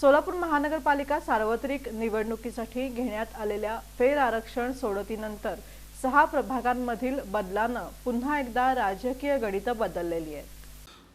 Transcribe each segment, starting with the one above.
सोलापूर महानगरपालिका सार्वत्रिक निवडणुकीसाठी घेण्यात आलेल्या फेर आरक्षण सोडतीनंतर सहा प्रभागांमधील बदलानं पुन्हा एकदा राजकीय गणितं बदललेली आहेत.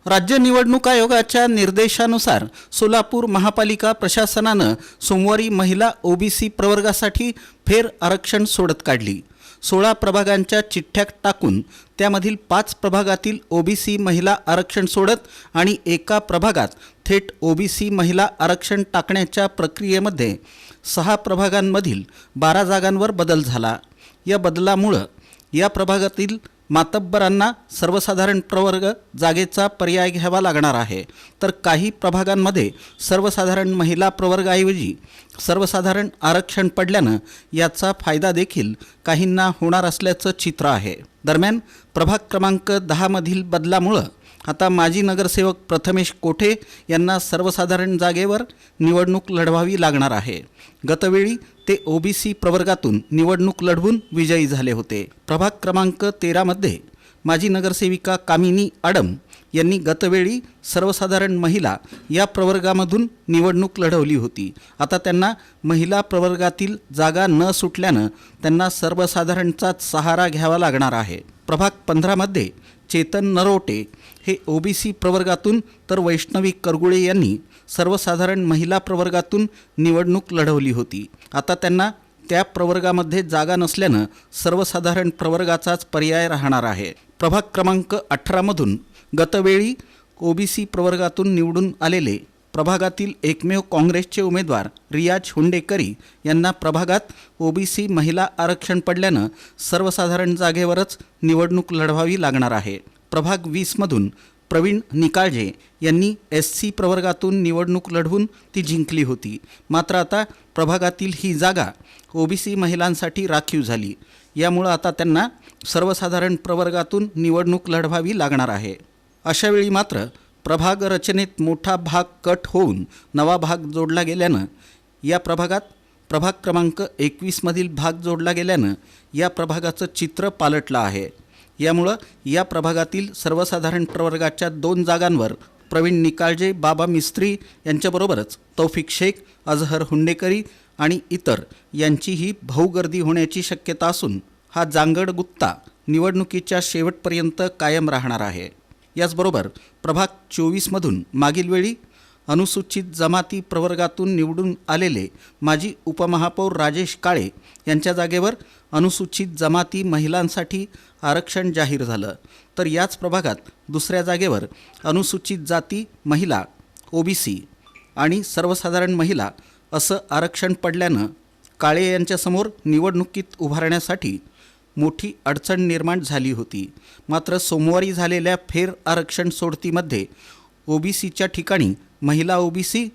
राज्य निवडणूक आयोगाच्या निर्देशानुसार सोलापूर महापालिका प्रशासनानं सोमवारी महिला ओबीसी प्रवर्गासाठी फेर आरक्षण सोडत काढली. सोळा प्रभागांच्या चिठ्ठ्या टाकून त्यामधील पाच प्रभागातील ओबीसी महिला आरक्षण सोडत आणि एका प्रभागात थेट ओबीसी महिला आरक्षण टाकण्याच्या प्रक्रियेमध्ये सहा प्रभागांमधील बारा जागांवर बदल झाला. या बदलामुळं या प्रभागातील मातब्बरांना सर्वसाधारण प्रवर्ग जागेचा पर्याय घ्यावा लागणार आहे. तर काही प्रभागांमध्ये सर्वसाधारण महिला प्रवर्गाऐवजी सर्वसाधारण आरक्षण पडल्यानं याचा फायदा देखील काहींना होणार असल्याचं चित्र आहे. दरम्यान प्रभाग क्रमांक दहामधील बदलामुळं आता माजी नगरसेवक प्रथमेश कोठे यांना सर्वसाधारण जागेवर निवडणूक लढवावी लागणार आहे. गतवेळी ते ओबीसी प्रवर्गातून निवडणूक लढवून विजयी झाले होते. प्रभाग क्रमांक तेरामध्ये माजी नगरसेविका कामिनी आडम यांनी गतवेळी सर्वसाधारण महिला या प्रवर्गामधून निवडणूक लढवली होती. आता त्यांना महिला प्रवर्गातील जागा न सुटल्यानं त्यांना सर्वसाधारणचाच सहारा घ्यावा लागणार आहे. प्रभाग पंधरामध्ये चेतन नरोटे हे ओबीसी प्रवर्गातून तर वैष्णवी करगुळे यांनी सर्वसाधारण महिला प्रवर्गातून निवडणूक लढवली होती. आता त्यांना त्या प्रवर्गामध्ये जागा नसल्यानं सर्वसाधारण प्रवर्गाचाच पर्याय राहणार आहे. प्रभाग क्रमांक अठरामधून गतवेळी ओबीसी प्रवर्गातून निवडून आलेले प्रभागातील एकमेव काँग्रेसचे उमेदवार रियाज हुंडेकरी यांना प्रभागात ओबीसी महिला आरक्षण पडल्यानं सर्वसाधारण जागेवरच निवडणूक लढवावी लागणार आहे. प्रभाग वीसमधून प्रवीण निकाळजे यांनी एस सी प्रवर्गातून निवडणूक लढवून ती जिंकली होती. मात्र आता प्रभागातील ही जागा ओबीसी महिलांसाठी राखीव झाली. यामुळं आता त्यांना सर्वसाधारण प्रवर्गातून निवडणूक लढवावी लागणार आहे. अशावेळी मात्र प्रभाग रचनेत मोठा भाग कट होऊन नवा भाग जोडला गेल्यानं या प्रभागात प्रभाग क्रमांक एकवीसमधील भाग जोडला गेल्यानं या प्रभागाचं चित्र पालटलं आहे. यामुळं या प्रभागातील सर्वसाधारण प्रवर्गाच्या दोन जागांवर प्रवीण निकाळजे बाबा मिस्त्री यांच्याबरोबरच तौफिक शेख अजहर हुंडेकरी आणि इतर यांचीही भाऊगर्दी होण्याची शक्यता असून हा जांगड गुत्ता निवडणुकीच्या शेवटपर्यंत कायम राहणार आहे. याचबरोबर प्रभाग चोवीसमधून मागील वेळी अनुसूचित जमाती प्रवर्गातून निवडून आलेले माजी उपमहापौर राजेश काळे यांच्या जागेवर अनुसूचित जमाती महिलांसाठी आरक्षण जाहीर झालं. तर याच प्रभागात दुसऱ्या जागेवर अनुसूचित जाती महिला ओबीसी आणि सर्वसाधारण महिला असं आरक्षण पडल्यानं काळे यांच्यासमोर निवडणुकीत उभारण्यासाठी मोठी अडचण निर्माण झाली होती. मात्र सोमवारी झालेल्या फेर आरक्षण सोडतीमध्ये ओबीसीच्या ठिकाणी महिला ओबीसी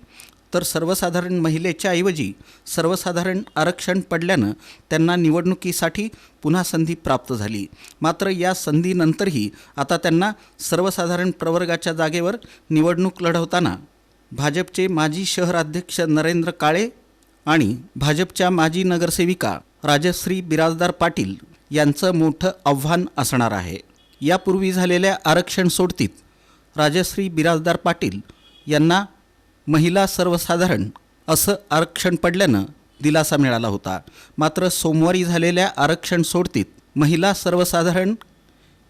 तर सर्वसाधारण महिलेच्या ऐवजी सर्वसाधारण आरक्षण पडल्यानं त्यांना निवडणुकीसाठी पुन्हा संधी प्राप्त झाली. मात्र या संधीनंतरही आता त्यांना सर्वसाधारण प्रवर्गाच्या जागेवर निवडणूक लढवताना भाजपचे माजी शहराध्यक्ष नरेंद्र काळे आणि भाजपच्या माजी नगरसेविका राजश्री बिराजदार पाटील यांचं मोठं आव्हान असणार आहे. यापूर्वी झालेल्या आरक्षण सोडतीत राजश्री बिराजदार पाटील यांना महिला सर्वसाधारण असं आरक्षण पडल्यानं दिलासा मिळाला होता. मात्र सोमवारी झालेल्या आरक्षण सोडतीत महिला सर्वसाधारण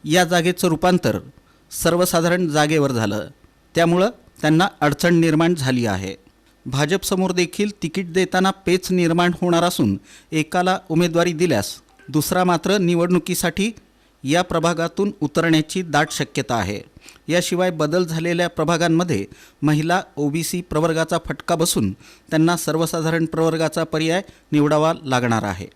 या जागेचं रूपांतर सर्वसाधारण जागेवर झालं. त्यामुळं त्यांना अडचण निर्माण झाली आहे. भाजपसमोर देखील तिकीट देताना पेच निर्माण होणार असून एकाला उमेदवारी दिल्यास दुसरा मात्र निवडणुकीसाठी या प्रभागातून उतरण्याची दाट शक्यता आहे. याशिवाय बदल झालेल्या प्रभागांमध्ये महिला ओबीसी प्रवर्गाचा फटका बसून त्यांना सर्वसाधारण प्रवर्गाचा पर्याय निवडावा लागणार आहे.